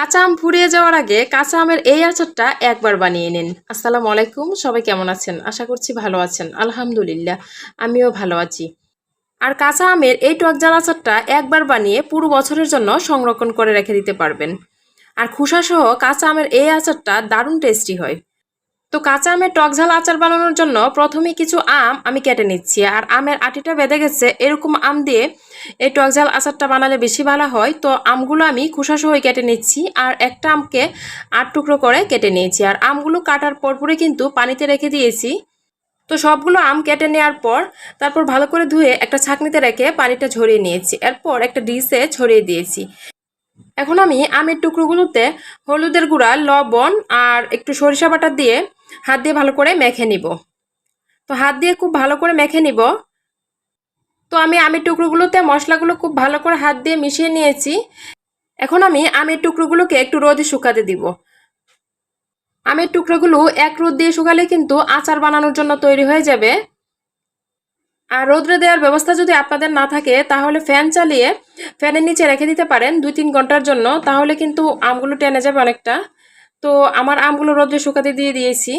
কাঁচা আম ফুরিয়ে যাওয়ার আগে কাঁচা আমের এই আচারটা একবার বানিয়ে নিন। আসসালামু আলাইকুম, সবাই কেমন আছেন? আশা করছি ভালো আছেন। আলহামদুলিল্লাহ, আমিও ভালো আছি। আর কাঁচা আমের এই টক জাল আচারটা একবার বানিয়ে পুরো বছরের জন্য সংরক্ষণ করে রেখে দিতে পারবেন। আর খুশাসহ কাঁচা আমের এই আচারটা দারুণ টেস্টি হয়। তো কাঁচা আমের টক ঝাল আচার বানানোর জন্য প্রথমে কিছু আম আমি কেটে নিচ্ছি, আর আমের আটিটা বেঁধে গেছে। এরকম আম দিয়ে এই টক ঝাল আচারটা বানালে বেশি ভালো হয়। তো আমগুলো আমি খোসা সহ কেটে নিচ্ছি, আর একটা আমকে আট টুকরো করে কেটে নিয়েছি। আর আমগুলো কাটার পরপরে কিন্তু পানিতে রেখে দিয়েছি। তো সবগুলো আম কেটে নেওয়ার পর তারপর ভালো করে ধুয়ে একটা ছাঁকনিতে রেখে পানিটা ঝরিয়ে নিয়েছি। এরপর একটা ডিশে ছড়িয়ে দিয়েছি। এখন আমি আমের টুকরোগুলোতে হলুদের গুঁড়া, লবণ, আর একটু সরিষা বাটা দিয়ে হাত দিয়ে ভালো করে মেখে নিব। তো হাত দিয়ে খুব ভালো করে মেখে নিব। তো আমি আমের টুকরোগুলোতে মশলাগুলো খুব ভালো করে হাত দিয়ে মিশিয়ে নিয়েছি। এখন আমি আমের টুকরোগুলোকে একটু রোদে শুকাতে দিব। আমের টুকরোগুলো এক রোদ দিয়ে শুকালে কিন্তু আচার বানানোর জন্য তৈরি হয়ে যাবে। আর রোদ্রে দেওয়ার ব্যবস্থা যদি আপনাদের না থাকে, তাহলে ফ্যান চালিয়ে ফ্যানের নিচে রেখে দিতে পারেন দুই তিন ঘণ্টার জন্য, তাহলে কিন্তু আমগুলো টেনে যাবে অনেকটা। তো আমার আমগুলো রোদ্রে শুকাতে দিয়ে দিয়েছি।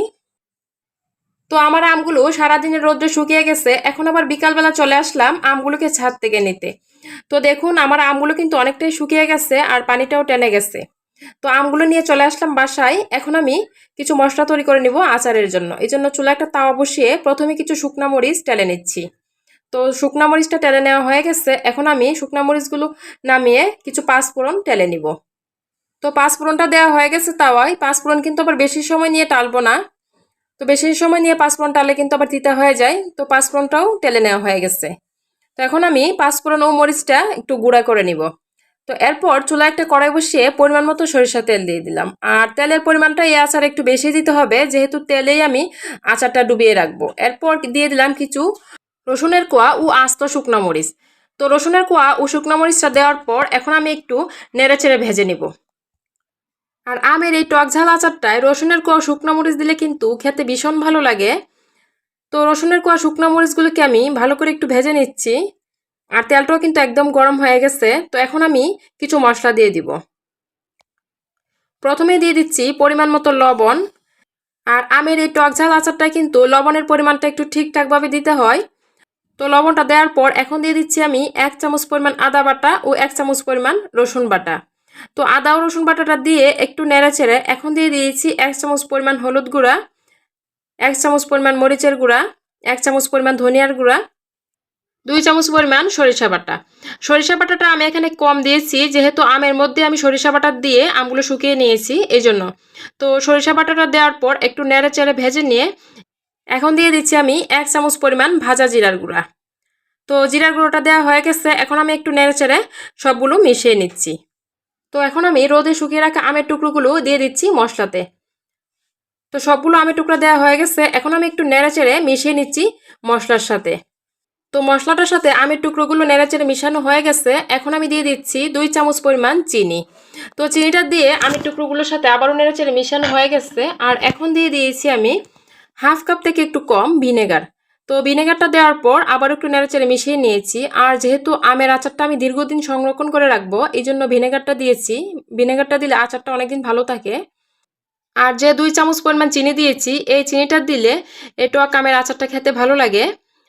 তো আমার আমগুলো সারাদিনের রোদ্রে শুকিয়ে গেছে। এখন আবার বিকালবেলা চলে আসলাম আমগুলোকে ছাদ থেকে নিতে। তো দেখুন, আমার আমগুলো কিন্তু অনেকটাই শুকিয়ে গেছে আর পানিটাও টেনে গেছে। তো আমগুলো নিয়ে চলে আসলাম বাসায়। এখন আমি কিছু মশলা তৈরি করে নিব আচারের জন্য। এই জন্য চুলা একটা তাওয়া বসিয়ে প্রথমে কিছু শুকনা মরিচ টেলে নিচ্ছি। তো শুকনা মরিচটা টেলে নেওয়া হয়ে গেছে। এখন আমি শুকনা মরিচগুলো নামিয়ে কিছু পাঁচফোড়ন টেলে নিব। তো পাঁচফোড়নটা দেওয়া হয়ে গেছে তাওয়াই পাঁচফোড়ন কিন্তু আবার বেশি সময় নিয়ে টালবো না। তো বেশি সময় নিয়ে পাঁচফোড়ন টালে কিন্তু আবার তিতা হয়ে যায়। তো পাঁচফোড়নটাও টেলে নেওয়া হয়ে গেছে। তো এখন আমি পাঁচফোড়ন ও মরিচটা একটু গুঁড়া করে নিব। তো এরপর চুলা একটা কড়াই বসিয়ে পরিমাণ মতো সরিষা তেল দিয়ে দিলাম। আর তেলের পরিমাণটা এই আচার একটু বেশি দিতে হবে, যেহেতু তেলেই আমি আচারটা ডুবিয়ে রাখব। এরপর দিয়ে দিলাম কিছু রসুনের কোয়া ও আস্ত শুকনো মরিচ। তো রসুনের কোয়া ও শুকনো মরিচটা দেওয়ার পর এখন আমি একটু নেড়ে চেড়ে ভেজে নিব। আর আমের এই টক ঝাল আচারটায় রসুনের কোয়া শুকনো মরিচ দিলে কিন্তু খেতে ভীষণ ভালো লাগে। তো রসুনের কোয়া শুকনো মরিচগুলোকে আমি ভালো করে একটু ভেজে নিচ্ছি। আর তেলটাও কিন্তু একদম গরম হয়ে গেছে। তো এখন আমি কিছু মশলা দিয়ে দিব। প্রথমে দিয়ে দিচ্ছি পরিমাণ মতো লবণ। আর আমের এই টক ঝাল আচারটায় কিন্তু লবণের পরিমাণটা একটু ঠিকঠাকভাবে দিতে হয়। তো লবণটা দেওয়ার পর এখন দিয়ে দিচ্ছি আমি এক চামচ পরিমাণ আদা বাটা ও এক চামচ পরিমাণ রসুন বাটা। তো আদা, রসুন বাটাটা দিয়ে একটু নেড়ে ছেড়ে এখন দিয়ে দিয়েছি এক চামচ পরিমাণ হলুদ গুঁড়া, এক চামচ পরিমাণ মরিচের গুঁড়া, এক চামচ পরিমাণ ধনিয়ার গুঁড়া, দুই চামচ পরিমাণ সরিষা বাটা। সরিষা বাটাটা আমি এখানে কম দিয়েছি, যেহেতু আমের মধ্যে আমি সরিষা বাটা দিয়ে আমগুলো শুকিয়ে নিয়েছি এই জন্য তো সরিষা বাটাটা দেওয়ার পর একটু নেড়ে চেড়ে ভেজে নিয়ে এখন দিয়ে দিচ্ছি আমি এক চামচ পরিমাণ ভাজা জিরার গুঁড়া। তো জিরার গুঁড়োটা দেওয়া হয়ে গেছে, এখন আমি একটু নেড়ে চেড়ে সবগুলো মিশিয়ে নিচ্ছি। তো এখন আমি রোদে শুকিয়ে রাখা আমের টুকরোগুলো দিয়ে দিচ্ছি মশলাতে। তো সবগুলো আমের টুকরা দেওয়া হয়ে গেছে। এখন আমি একটু নেড়ে চেড়ে মিশিয়ে নিচ্ছি মশলার সাথে। তো মশলাটার সাথে আমের টুকরোগুলো নেড়েচেড়ে মিশানো হয়ে গেছে। এখন আমি দিয়ে দিচ্ছি দুই চামচ পরিমাণ চিনি। তো চিনিটা দিয়ে আমের টুকরোগুলোর সাথে আবারও নেড়েচেড়ে মিশানো হয়ে গেছে। আর এখন দিয়ে দিয়েছি আমি হাফ কাপ থেকে একটু কম ভিনেগার। তো ভিনেগারটা দেওয়ার পর আবার একটু নেড়েচেড়ে মিশিয়ে নিয়েছি। আর যেহেতু আমের আচারটা আমি দীর্ঘদিন সংরক্ষণ করে রাখব এই জন্য ভিনেগারটা দিয়েছি। ভিনেগারটা দিলে আচারটা অনেকদিন ভালো থাকে। আর যে দুই চামচ পরিমাণ চিনি দিয়েছি, এই চিনিটা দিলে এই টক আমের আচারটা খেতে ভালো লাগে।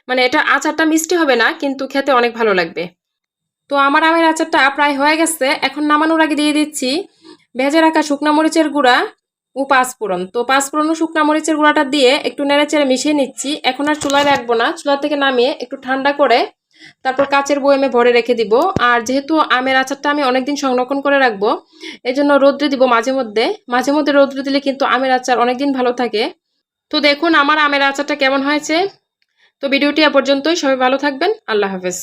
মানে এটা আচারটা মিষ্টি হবে না, কিন্তু খেতে অনেক ভালো লাগবে। তো আমার আমের আচারটা প্রায় হয়ে গেছে। এখন নামানোর আগে দিয়ে দিচ্ছি ভেজে রাখা শুকনা মরিচের গুঁড়া। ও পাঁচফোড়ন তো পাঁচফোড়ন ও শুকনা মরিচের গুঁড়াটা দিয়ে একটু নেড়ে চেড়ে মিশিয়ে নিচ্ছি। এখন আর চুলায় রাখব না। চুলা থেকে নামিয়ে একটু ঠান্ডা করে তারপর কাচের বয়েমে ভরে রেখে দিব। আর যেহেতু আমের আচারটা আমি অনেকদিন সংরক্ষণ করে রাখব এই জন্য রোদ্রে দিব মাঝে মধ্যে। মাঝে মধ্যে রোদ্রে দিলে কিন্তু আমের আচার অনেকদিন ভালো থাকে। তো দেখুন আমার আমের আচারটা কেমন হয়েছে। তো ভিডিওটি এ পর্যন্তই। সবাই ভালো থাকবেন। আল্লাহ হাফেজ।